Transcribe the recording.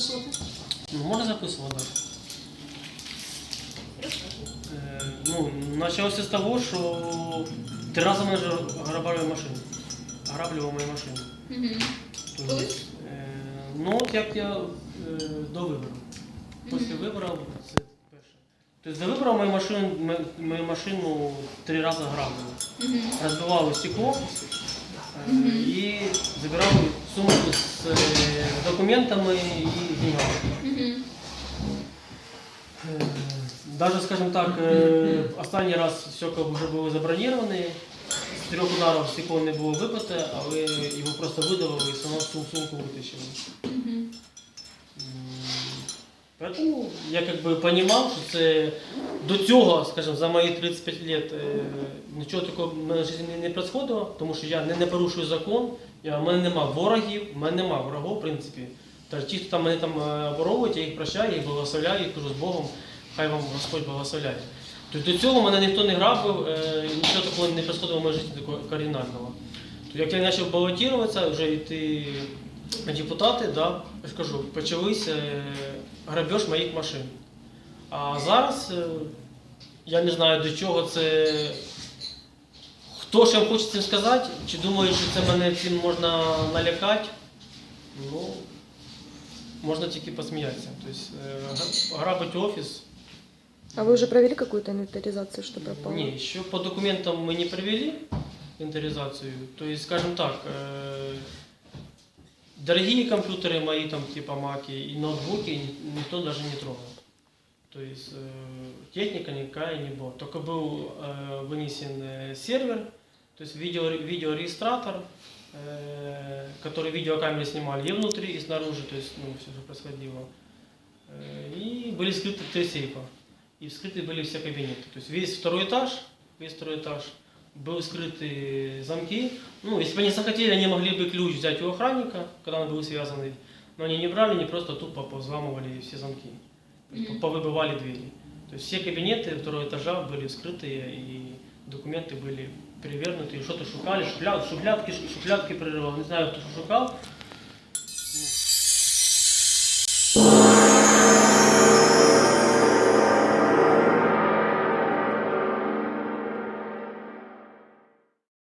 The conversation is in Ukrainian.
записувати? Ну, можна записувати. Е, ну, Почалося з того, що три рази ми грабали машину. Граблював мою машину. Угу. Коли? Е, ну от як я е, до вибору. Після вибору це перше. Тобто до вибору мою машину, мою машину три рази грабили. Мгм. Розбивали стекло е, і забирали сумку з е, документами і деньгами. Угу. Даже, скажем так, е, останній раз стекла вже були заброніровані, з трьох ударів стекло не було вибите, але його просто видавили і сум- сумку витащили. Угу. М, Поэтому я как бы понимал, що це до цього, скажімо, за мої 35 років е, нічого такого в мене в житті не, происходило, тому що я не, не порушую закон, я, в мене нема ворогів, в мене нема ворогів, в принципі. Та ті, хто там мене там е, оборовують, я їх прощаю, я їх благословляю, їх кажу з Богом, хай вам Господь благословляє. Тобто до цього мене ніхто не грабив, е, нічого такого не происходило в моїй житті такого кардинального. То як я почав балотуватися, вже йти депутати, да, я ж кажу, почалися е, грабеж моїх машин. А зараз е, я не знаю до чого це. Хто ще хоче цим сказати, чи думає, що це мене цим можна налякати, ну, можна тільки посміятися. Тобто, е, гра- грабить офіс. А вы уже провели какую-то инвентаризацию, что пропало? Не, еще по документам мы не провели инвентаризацию. То есть, скажем так, э, дорогие компьютеры мои, там, типа маки и ноутбуки ни- никто даже не трогал. То есть э, техника никакая не была. Только был э, вынесен э, сервер, то есть видео, видеорегистратор, который видеокамеры снимали и внутри, и снаружи, то есть ну, все, что происходило. И были скрыты три сейфа. И вскрыты были все кабинеты. То есть весь второй этаж, весь второй этаж был скрыты замки. Ну, если бы они захотели, они могли бы ключ взять у охранника, когда он был связанный. Но они не брали, они просто тупо повзламывали все замки. То есть Мгм. Повыбивали двери. То есть все кабинеты второго этажа были вскрытые, и документы были перевернуты, и что-то шукали, шухляд, шухлядки, шухлядки прерывал. Не знаю, кто что шукал.